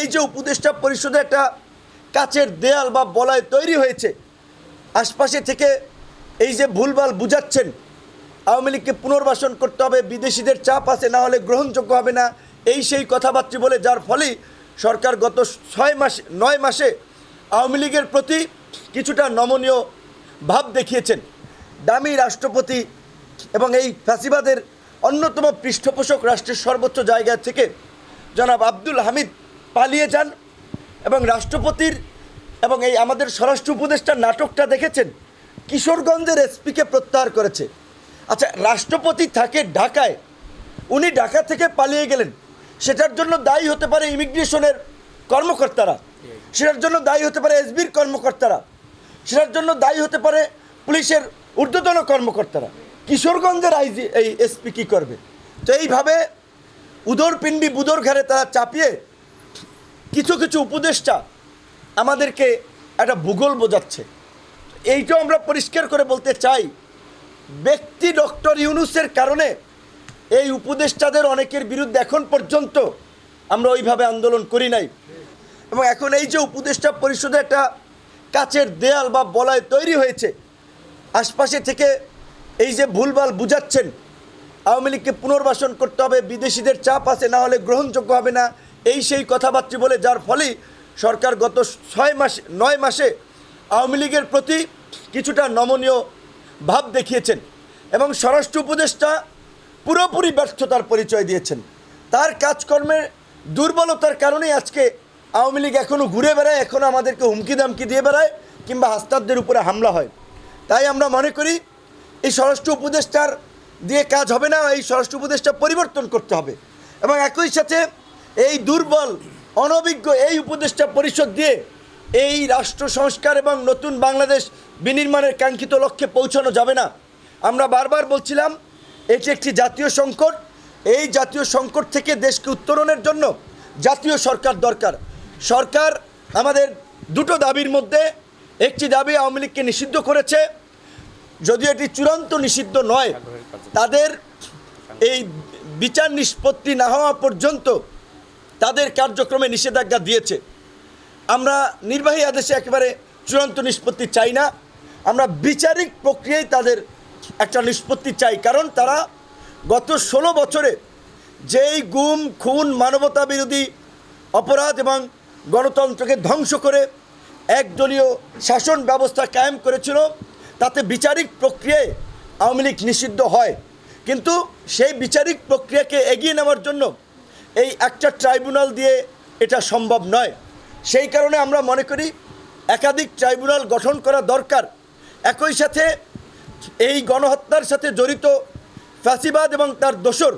এই যে উপদেষ্টা পরিষদে একটা কাচের দেয়াল বা বলয় তৈরি হয়েছে, আশপাশে থেকে এই যে ভুলভাল বুঝাচ্ছেন, আওয়ামী লীগকে পুনর্বাসন করতে হবে, বিদেশিদের চাপ আছে, না হলে গ্রহণযোগ্য হবে না, এই সেই কথাবার্তা বলে যার ফলে সরকার গত ছয় মাসে, নয় মাসে আওয়ামী লীগের প্রতি কিছুটা নমনীয় ভাব দেখিয়েছেন। দামি রাষ্ট্রপতি এবং এই ফ্যাসিবাদের অন্যতম পৃষ্ঠপোষক রাষ্ট্রের সর্বোচ্চ জায়গা থেকে জনাব আব্দুল হামিদ পালিয়ে যান এবং রাষ্ট্রপতির এবং এই আমাদের স্বরাষ্ট্র উপদেষ্টার নাটকটা দেখেছেন? কিশোরগঞ্জের এসপিকে প্রত্যাহার করেছে। আচ্ছা রাষ্ট্রপতি থাকে ঢাকায়। উনি ঢাকা থেকে পালিয়ে গেলেন। সেটার জন্য দায়ী হতে পারে ইমিগ্রেশনের কর্মকর্তারা। সেটার জন্য দায়ী হতে পারে এসবির কর্মকর্তারা। সেটার জন্য দায়ী হতে পারে পুলিশের ঊর্ধ্বতন কর্মকর্তারা। কিশোরগঞ্জের আইজি, এই এসপি কী করবে? তো এইভাবে উদর পিণ্ডি বুদর ঘাড়ে তারা চাপিয়ে কিছু কিছু উপদেষ্টা আমাদেরকে একটা ভূগোল বোঝাচ্ছে। এইটাও আমরা পরিষ্কার করে বলতে চাই, ব্যক্তি ডক্টর ইউনুসের কারণে এই উপদেষ্টাদের অনেকের বিরুদ্ধে এখন পর্যন্ত আমরা ওইভাবে আন্দোলন করি নাই। এবং এখন এই যে উপদেষ্টা পরিষদে একটা কাচের দেয়াল বা বলয় তৈরি হয়েছে, আশপাশে থেকে এই যে ভুলভাল বুঝাচ্ছেন, আওয়ামী লীগকে পুনর্বাসন করতে হবে, বিদেশিদের চাপ আছে, না হলে গ্রহণযোগ্য হবে না এই সেই কথাবার্তা বলে যার ফলে সরকার গত ছয় মাসে, নয় মাসে আওয়ামী লীগের প্রতি কিছুটা নমনীয় ভাব দেখিয়েছেন এবং স্বরাষ্ট্র উপদেষ্টা পুরোপুরি ব্যর্থতার পরিচয় দিয়েছেন। তার কাজকর্মের দুর্বলতার কারণেই আজকে আওয়ামী লীগ এখনও ঘুরে বেড়ায় এখনও আমাদেরকে হুমকি দামকি দিয়ে বেড়ায় কিংবা হাস্তাদদের উপরে হামলা হয়। তাই আমরা মনে করি, এই স্বরাষ্ট্র উপদেষ্টার দিয়ে কাজ হবে না, এই স্বরাষ্ট্র উপদেষ্টা পরিবর্তন করতে হবে। এবং একই সাথে এই দুর্বল, অনভিজ্ঞ এই উপদেষ্টা পরিষদ দিয়ে এই রাষ্ট্র সংস্কার এবং নতুন বাংলাদেশ বিনির্মাণের কাঙ্ক্ষিত লক্ষ্যে পৌঁছানো যাবে না। আমরা বারবার বলছিলাম, এটি একটি জাতীয় সংকট। এই জাতীয় সংকট থেকে দেশকে উত্তরণের জন্য জাতীয় সরকার দরকার। সরকার আমাদের দুটো দাবির মধ্যে, একটি দাবি আওয়ামী লীগকে নিষিদ্ধ করেছে। যদিও এটি চূড়ান্ত নিষিদ্ধ নয়, তাদের এই বিচার নিষ্পত্তি না হওয়া পর্যন্ত তাদের কার্যক্রমে নিষেধাজ্ঞা দিয়েছে। আমরা নির্বাহী আদেশে একেবারে চূড়ান্ত নিষ্পত্তি চাই না। আমরা বিচারিক প্রক্রিয়ায় তাদের একটা নিষ্পত্তি চাই, কারণ তারা গত ষোলো বছরে যেই গুম, খুন, মানবতা বিরোধী অপরাধ এবং গণতন্ত্রকে ধ্বংস করে একদলীয় শাসন ব্যবস্থা কায়েম করেছিল, তাতে বিচারিক প্রক্রিয়ায় আওয়ামী লীগ নিষিদ্ধ হয়। কিন্তু সেই বিচারিক প্রক্রিয়াকে এগিয়ে নেওয়ার জন্য এই একটা ট্রাইব্যুনাল দিয়ে এটা সম্ভব নয়। সেই কারণে আমরা মনে করি একাধিক ট্রাইব্যুনাল গঠন করা দরকার। একই সাথে এই গণহত্যার সাথে জড়িত ফ্যাসিবাদ এবং তার দোসর